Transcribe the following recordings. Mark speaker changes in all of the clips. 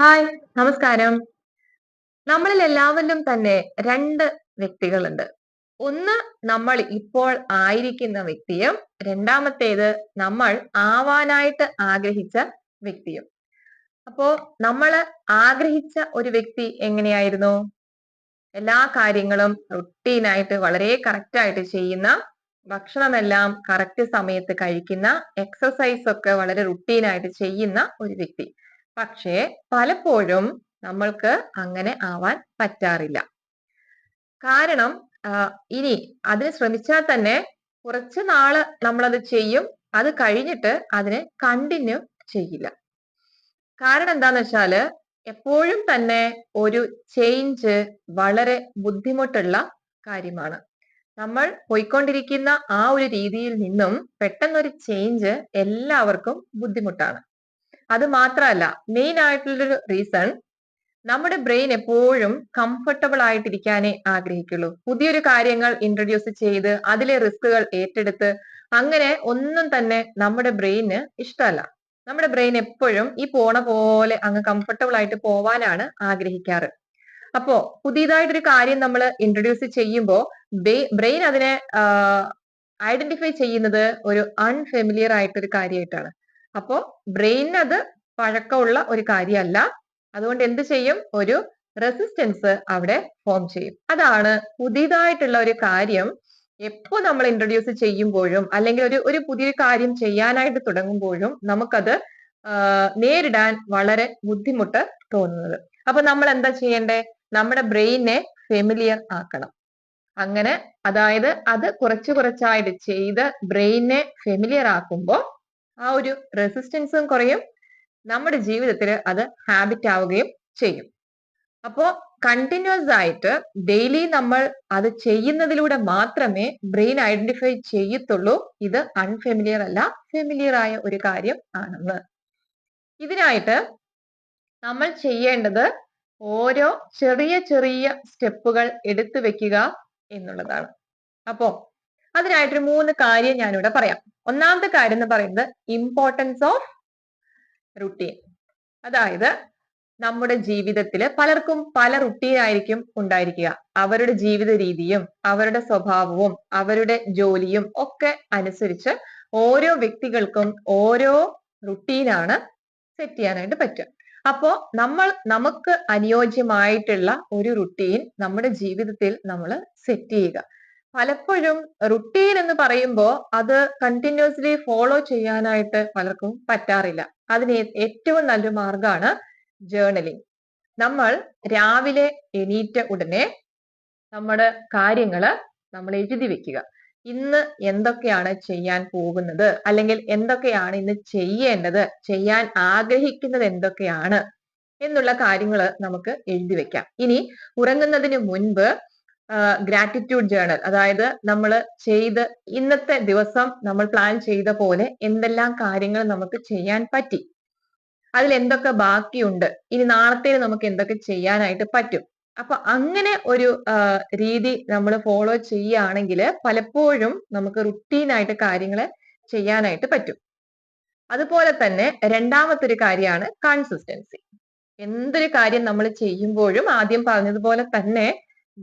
Speaker 1: Hi നമസ്കാരം. നമ്മളിൽ എല്ലാവരിലും തന്നെ രണ്ട് വ്യക്തികളുണ്ട്. ഒന്ന് നമ്മൾ ഇപ്പോൾ ആയിരിക്കുന്ന വ്യക്തിയും രണ്ടാമത്തേത് നമ്മൾ ആവാനായിട്ട് ആഗ്രഹിച്ച വ്യക്തിയും. അപ്പോ നമ്മൾ ആഗ്രഹിച്ച ഒരു വ്യക്തി എങ്ങനെയായിരുന്നു? എല്ലാ കാര്യങ്ങളും റുട്ടീനായിട്ട് വളരെ കറക്റ്റ് ആയിട്ട് ചെയ്യുന്ന ഭക്ഷണമെല്ലാം കറക്റ്റ് സമയത്ത് കഴിക്കുന്ന എക്സസൈസ് ഒക്കെ വളരെ റുട്ടീനായിട്ട് ചെയ്യുന്ന ഒരു വ്യക്തി. പക്ഷേ പലപ്പോഴും നമ്മൾക്ക് അങ്ങനെ ആവാൻ പറ്റാറില്ല. കാരണം ഇനി അതിന് ശ്രമിച്ചാൽ തന്നെ കുറച്ച് നാൾ നമ്മളത് ചെയ്യും അത് കഴിഞ്ഞിട്ട് അതിനെ കണ്ടിന്യൂ ചെയ്യില്ല. കാരണം എന്താന്ന് വെച്ചാൽ എപ്പോഴും തന്നെ ഒരു ചേഞ്ച് വളരെ ബുദ്ധിമുട്ടുള്ള കാര്യമാണ്. നമ്മൾ പോയിക്കൊണ്ടിരിക്കുന്ന ആ ഒരു രീതിയിൽ നിന്നും പെട്ടെന്നൊരു ചേഞ്ച് എല്ലാവർക്കും ബുദ്ധിമുട്ടാണ്. അത് മാത്രമല്ല മെയിൻ ആയിട്ടുള്ളൊരു റീസൺ നമ്മുടെ ബ്രെയിൻ എപ്പോഴും കംഫർട്ടബിൾ ആയിട്ടിരിക്കാനേ ആഗ്രഹിക്കുള്ളൂ. പുതിയൊരു കാര്യങ്ങൾ ഇൻട്രൊഡ്യൂസ് ചെയ്ത് അതിലെ റിസ്കുകൾ ഏറ്റെടുത്ത് അങ്ങനെ ഒന്നും തന്നെ നമ്മുടെ ബ്രെയിന് ഇഷ്ടമല്ല. നമ്മുടെ ബ്രെയിൻ എപ്പോഴും ഈ പോണ പോലെ അങ്ങ് കംഫർട്ടബിൾ ആയിട്ട് പോവാനാണ് ആഗ്രഹിക്കാറ്. അപ്പോ പുതിയതായിട്ടൊരു കാര്യം നമ്മൾ ഇൻട്രൊഡ്യൂസ് ചെയ്യുമ്പോൾ ബ്രെയിൻ അതിനെ ഐഡന്റിഫൈ ചെയ്യുന്നത് ഒരു അൺഫെമിലിയർ ആയിട്ടൊരു കാര്യമായിട്ടാണ്. അപ്പോ ബ്രെയിൻ അത് പഴക്കമുള്ള ഒരു കാര്യമല്ല. അതുകൊണ്ട് എന്ത് ചെയ്യും? ഒരു റെസിസ്റ്റൻസ് അവിടെ ഫോം ചെയ്യും. അതാണ് പുതിയതായിട്ടുള്ള ഒരു കാര്യം. എപ്പോ നമ്മൾ ഇൻട്രൊഡ്യൂസ് ചെയ്യുമ്പോഴും അല്ലെങ്കിൽ ഒരു ഒരു പുതിയൊരു കാര്യം ചെയ്യാനായിട്ട് തുടങ്ങുമ്പോഴും നമുക്കത് നേരിടാൻ വളരെ ബുദ്ധിമുട്ട് തോന്നുന്നത്. അപ്പൊ നമ്മൾ എന്താ ചെയ്യേണ്ടേ? നമ്മുടെ ബ്രെയിനെ ഫെമിലിയർ ആക്കണം. അങ്ങനെ അതായത് അത് കുറച്ച് കുറച്ചായിട്ട് ചെയ്ത് ബ്രെയിനെ ഫെമിലിയർ ആക്കുമ്പോൾ ആ ഒരു റെസിസ്റ്റൻസും കുറയും. നമ്മുടെ ജീവിതത്തിൽ അത് ഹാബിറ്റ് ആവുകയും ചെയ്യും. അപ്പോ കണ്ടിന്യൂസ് ആയിട്ട് ഡെയിലി നമ്മൾ അത് ചെയ്യുന്നതിലൂടെ മാത്രമേ ബ്രെയിൻ ഐഡന്റിഫൈ ചെയ്യത്തുള്ളൂ. ഇത് അൺഫെമിലിയർ അല്ല ഫെമിലിയർ ആയ ഒരു കാര്യം ആണെന്ന്. ഇതിനായിട്ട് നമ്മൾ ചെയ്യേണ്ടത് ഓരോ ചെറിയ ചെറിയ സ്റ്റെപ്പുകൾ എടുത്തു വെക്കുക എന്നുള്ളതാണ്. അപ്പോ അതിനായിട്ടൊരു മൂന്ന് കാര്യം ഞാനിവിടെ പറയാം. ഒന്നാമത്തെ കാര്യം എന്ന് പറയുന്നത് ഇമ്പോർട്ടൻസ് ഓഫ് റുട്ടീൻ അതായത് നമ്മുടെ ജീവിതത്തിൽ പലർക്കും പല റുട്ടീൻ ആയിരിക്കും ഉണ്ടായിരിക്കുക. അവരുടെ ജീവിത രീതിയും അവരുടെ സ്വഭാവവും അവരുടെ ജോലിയും ഒക്കെ അനുസരിച്ച് ഓരോ വ്യക്തികൾക്കും ഓരോ റുട്ടീനാണ് സെറ്റ് ചെയ്യാനായിട്ട് പറ്റുക. അപ്പോ നമ്മൾ നമുക്ക് അനുയോജ്യമായിട്ടുള്ള ഒരു റുട്ടീൻ നമ്മുടെ ജീവിതത്തിൽ നമ്മൾ സെറ്റ് ചെയ്യുക. പലപ്പോഴും റുട്ടീൻ എന്ന് പറയുമ്പോൾ അത് കണ്ടിന്യൂസ്ലി ഫോളോ ചെയ്യാനായിട്ട് പലർക്കും പറ്റാറില്ല. അതിന് ഏറ്റവും നല്ലൊരു മാർഗമാണ് ജേർണലിംഗ് നമ്മൾ രാവിലെ എണീറ്റ ഉടനെ നമ്മുടെ കാര്യങ്ങൾ നമ്മൾ എഴുതി വെക്കുക. ഇന്ന് എന്തൊക്കെയാണ് ചെയ്യാൻ പോകുന്നത്? അല്ലെങ്കിൽ എന്തൊക്കെയാണ് ഇന്ന് ചെയ്യേണ്ടത്? ചെയ്യാൻ ആഗ്രഹിക്കുന്നത് എന്തൊക്കെയാണ്? എന്നുള്ള കാര്യങ്ങൾ നമുക്ക് എഴുതി വെക്കാം. ഇനി ഉറങ്ങുന്നതിന് മുൻപ് ഗ്രാറ്റിറ്റ്യൂഡ് ജേണൽ അതായത് നമ്മൾ ചെയ്ത് ഇന്നത്തെ ദിവസം നമ്മൾ പ്ലാൻ ചെയ്ത പോലെ എന്തെല്ലാം കാര്യങ്ങൾ നമുക്ക് ചെയ്യാൻ പറ്റി. അതിൽ എന്തൊക്കെ ബാക്കിയുണ്ട്. ഇനി നാളത്തെ നമുക്ക് എന്തൊക്കെ ചെയ്യാനായിട്ട് പറ്റും. അപ്പൊ അങ്ങനെ ഒരു രീതി നമ്മൾ ഫോളോ ചെയ്യുകയാണെങ്കിൽ പലപ്പോഴും നമുക്ക് റുട്ടീനായിട്ട് കാര്യങ്ങൾ ചെയ്യാനായിട്ട് പറ്റും. അതുപോലെ തന്നെ രണ്ടാമത്തെ ഒരു കാര്യമാണ് കൺസിസ്റ്റൻസി എന്തൊരു കാര്യം നമ്മൾ ചെയ്യുമ്പോഴും ആദ്യം പറഞ്ഞതുപോലെ തന്നെ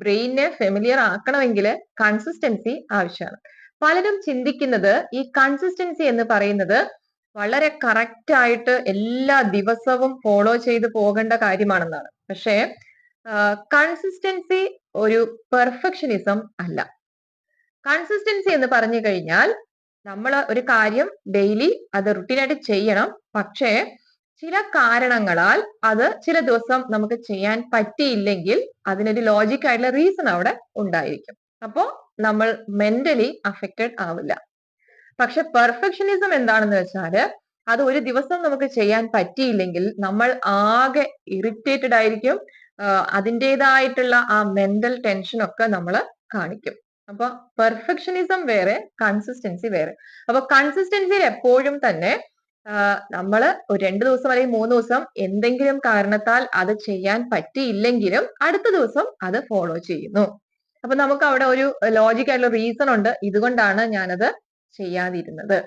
Speaker 1: ബ്രെയിനെ ഫെമിലിയർ ആക്കണമെങ്കിൽ കൺസിസ്റ്റൻസി ആവശ്യമാണ്. പലരും ചിന്തിക്കുന്നത് ഈ കൺസിസ്റ്റൻസി എന്ന് പറയുന്നത് വളരെ കറക്റ്റ് ആയിട്ട് എല്ലാ ദിവസവും ഫോളോ ചെയ്ത് പോകേണ്ട കാര്യമാണെന്നാണ്. പക്ഷേ കൺസിസ്റ്റൻസി ഒരു പെർഫെക്ഷനിസം അല്ല. കൺസിസ്റ്റൻസി എന്ന് പറഞ്ഞു കഴിഞ്ഞാൽ നമ്മൾ ഒരു കാര്യം ഡെയിലി അത് റുട്ടീനായിട്ട് ചെയ്യണം. പക്ഷേ ചില കാരണങ്ങളാൽ അത് ചില ദിവസം നമുക്ക് ചെയ്യാൻ പറ്റിയില്ലെങ്കിൽ അതിനൊരു ലോജിക് ആയിട്ടുള്ള റീസൺ അവിടെ ഉണ്ടായിരിക്കും. അപ്പോ നമ്മൾ മെന്റലി അഫക്റ്റഡ് ആവില്ല. പക്ഷെ പെർഫെക്ഷനിസം എന്താണെന്ന് വെച്ചാൽ അത് ഒരു ദിവസം നമുക്ക് ചെയ്യാൻ പറ്റിയില്ലെങ്കിൽ നമ്മൾ ആകെ ഇറിറ്റേറ്റഡ് ആയിരിക്കും. അതിന്റെതായിട്ടുള്ള ആ മെന്റൽ ടെൻഷൻ ഒക്കെ നമ്മൾ കാണിക്കും. അപ്പൊ പെർഫെക്ഷനിസം വേറെ കൺസിസ്റ്റൻസി വേറെ. അപ്പൊ കൺസിസ്റ്റൻസിയിൽ എപ്പോഴും തന്നെ നമ്മൾ ഒരു രണ്ട് ദിവസം അല്ലെങ്കിൽ മൂന്ന് ദിവസം എന്തെങ്കിലും കാരണത്താൽ അത് ചെയ്യാൻ പറ്റിയില്ലെങ്കിലും അടുത്ത ദിവസം അത് ഫോളോ ചെയ്യുന്നു. അപ്പൊ നമുക്ക് അവിടെ ഒരു ലോജിക് ആയിട്ടുള്ള റീസൺ ഉണ്ട്. ഇതുകൊണ്ടാണ് ഞാനത് ചെയ്യാതിരുന്നത്.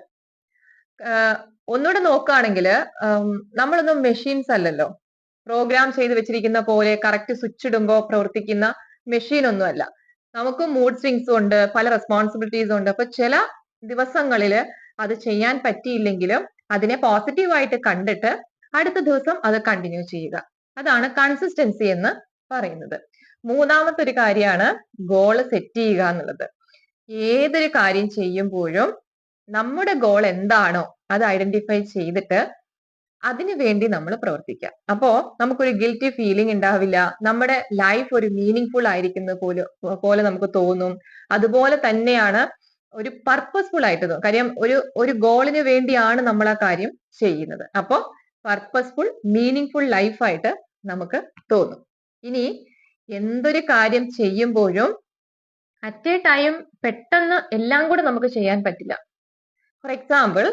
Speaker 1: ഒന്നുകൂടെ നോക്കുകയാണെങ്കിൽ നമ്മളൊന്നും മെഷീൻസ് അല്ലല്ലോ. പ്രോഗ്രാം ചെയ്ത് വെച്ചിരിക്കുന്ന പോലെ കറക്റ്റ് സ്വിച്ച് ഇടുമ്പോൾ പ്രവർത്തിക്കുന്ന മെഷീൻ ഒന്നുമല്ല നമുക്ക് മൂഡ് സ്വിങ്സും ഉണ്ട് പല റെസ്പോൺസിബിലിറ്റീസും ഉണ്ട്. അപ്പൊ ചില ദിവസങ്ങളിൽ അത് ചെയ്യാൻ പറ്റിയില്ലെങ്കിലും അതിനെ പോസിറ്റീവായിട്ട് കണ്ടിട്ട് അടുത്ത ദിവസം അത് കണ്ടിന്യൂ ചെയ്യുക. അതാണ് കൺസിസ്റ്റൻസി എന്ന് പറയുന്നത്. മൂന്നാമത്തെ ഒരു കാര്യമാണ് ഗോൾ സെറ്റ് ചെയ്യുക എന്നുള്ളത്. ഏതൊരു കാര്യം ചെയ്യുമ്പോഴും നമ്മുടെ ഗോൾ എന്താണോ അത് ഐഡന്റിഫൈ ചെയ്തിട്ട് അതിനു വേണ്ടി നമ്മൾ പ്രവർത്തിക്കുക. അപ്പോ നമുക്കൊരു ഗിൽറ്റി ഫീലിംഗ് ഉണ്ടാവില്ല. നമ്മുടെ ലൈഫ് ഒരു മീനിങ് ഫുൾ ആയിരിക്കുന്ന പോലെ പോലെ നമുക്ക് തോന്നും. അതുപോലെ തന്നെയാണ് ഒരു പർപ്പസ്ഫുൾ ആയിട്ട് തോന്നും കാര്യം ഒരു ഒരു ഗോളിന് വേണ്ടിയാണ് നമ്മൾ ആ കാര്യം ചെയ്യുന്നത്. അപ്പോൾ പർപ്പസ്ഫുൾ മീനിങ് ഫുൾ ലൈഫായിട്ട് നമുക്ക് തോന്നും. ഇനി എന്തൊരു കാര്യം ചെയ്യുമ്പോഴും അറ്റ് എ ടൈം പെട്ടെന്ന് എല്ലാം കൂടെ നമുക്ക് ചെയ്യാൻ പറ്റില്ല. ഫോർ എക്സാമ്പിൾ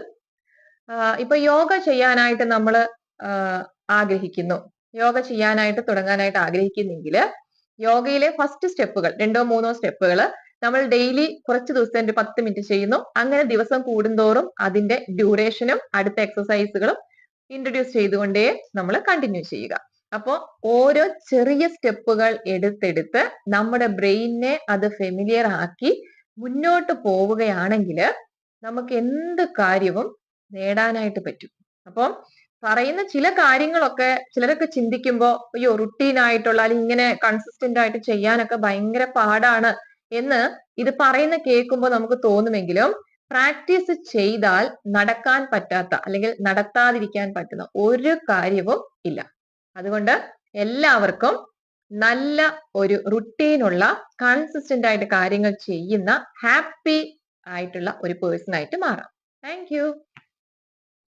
Speaker 1: ഇപ്പൊ യോഗ ചെയ്യാനായിട്ട് നമ്മൾ ആഗ്രഹിക്കുന്നു. യോഗ ചെയ്യാനായിട്ട് തുടങ്ങാനായിട്ട് ആഗ്രഹിക്കുന്നെങ്കിൽ യോഗയിലെ ഫസ്റ്റ് സ്റ്റെപ്പുകൾ രണ്ടോ മൂന്നോ സ്റ്റെപ്പുകൾ നമ്മൾ ഡെയിലി കുറച്ച് ദിവസം ഒരു പത്ത് മിനിറ്റ് ചെയ്യുന്നു. അങ്ങനെ ദിവസം കൂടുന്തോറും അതിന്റെ ഡ്യൂറേഷനും അടുത്ത എക്സസൈസുകളും ഇൻട്രൊഡ്യൂസ് ചെയ്തുകൊണ്ടേ നമ്മൾ കണ്ടിന്യൂ ചെയ്യുക. അപ്പോൾ ഓരോ ചെറിയ സ്റ്റെപ്പുകൾ എടുത്തെടുത്ത് നമ്മുടെ ബ്രെയിനെ അത് ഫെമിലിയർ ആക്കി മുന്നോട്ട് പോവുകയാണെങ്കിൽ നമുക്ക് എന്ത് കാര്യവും നേടാനായിട്ട് പറ്റും. അപ്പം പറയുന്ന ചില കാര്യങ്ങളൊക്കെ ചിലരൊക്കെ ചിന്തിക്കുമ്പോൾ അയ്യോ റുട്ടീൻ ആയിട്ടുള്ള അല്ലെങ്കിൽ ഇങ്ങനെ കൺസിസ്റ്റന്റ് ആയിട്ട് ചെയ്യാനൊക്കെ ഭയങ്കര പാടാണ് എന്ന് ഇത് പറയുന്ന കേൾക്കുമ്പോൾ നമുക്ക് തോന്നുമെങ്കിലും പ്രാക്ടീസ് ചെയ്താൽ നടക്കാൻ പറ്റാത്ത അല്ലെങ്കിൽ നടത്താതിരിക്കാൻ പറ്റുന്ന ഒരു കാര്യവും ഇല്ല. അതുകൊണ്ട് എല്ലാവർക്കും നല്ല ഒരു റുട്ടീനുള്ള കൺസിസ്റ്റന്റ് ആയിട്ട് കാര്യങ്ങൾ ചെയ്യുന്ന ഹാപ്പി ആയിട്ടുള്ള ഒരു പേഴ്സൺ ആയിട്ട് മാറാം. താങ്ക്